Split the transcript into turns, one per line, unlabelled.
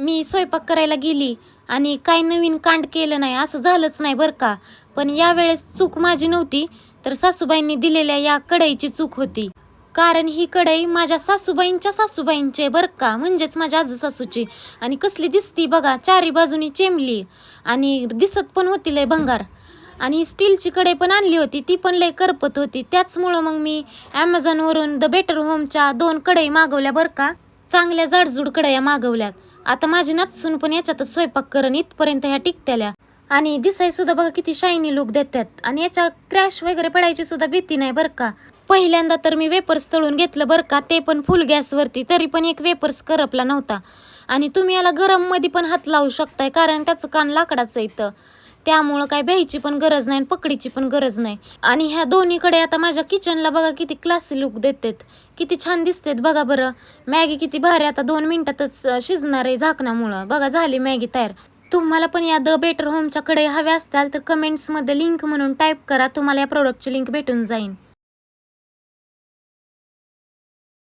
मी स्वयंपाक करायला गेली आणि काय नवीन कांड केलं नाही असं झालंच नाही बरं का. पण यावेळेस चूक माझी नव्हती तर सासूबाईंनी दिलेल्या या कढईची चूक होती. कारण ही कढई माझ्या सासूबाईंच्या सासूबाईंची आहे बरं का म्हणजेच माझ्या आजी सासूची. आणि कसली दिसती बघा चारी बाजूनी चेंबली आणि दिसत पण होती लय भंगार. आणि स्टीलची कढई पण आणली होती ती पण लय करपत होती. त्याचमुळं मग मी ॲमेझॉनवरून द बेटर होमच्या दोन कढई मागवल्या बरं का चांगल्या जाडजूड कढया मागवल्यात. आता माझी नाचसून पण याच्यातच स्वयंपाक करण इथपर्यंत ह्या टिकत्याल्या. आणि दिसाय सुद्धा बघा किती शायनी लुक देतात आणि याच्या क्रॅश वगैरे पडायची सुद्धा भीती नाही बरं का. पहिल्यांदा तर मी वेपर्स तळून घेतलं बरं का ते पण फुल गॅसवरती तरी पण एक वेपर्स करपला नव्हता. आणि तुम्ही याला गरममध्ये पण हात लावू शकताय कारण त्याचं कान लाकडाचं येतं त्यामुळं काय भ्यायची पण गरज नाही आणि पकडीची पण गरज नाही. आणि ह्या दोन्हीकडे आता माझ्या किचनला बघा किती क्लासी लुक देतात. किती छान दिसतेत बघा बरं. मॅगी किती भारी आता दोन मिनिटातच शिजणार आहे झाकणामुळं. बघा झाली मॅगी तयार. तुम्हाला पण या द बेटर होमच्याकडे हव्या असताल तर कमेंट्समध्ये लिंक म्हणून टाईप करा. तुम्हाला या प्रोडक्टची लिंक भेटून जाईल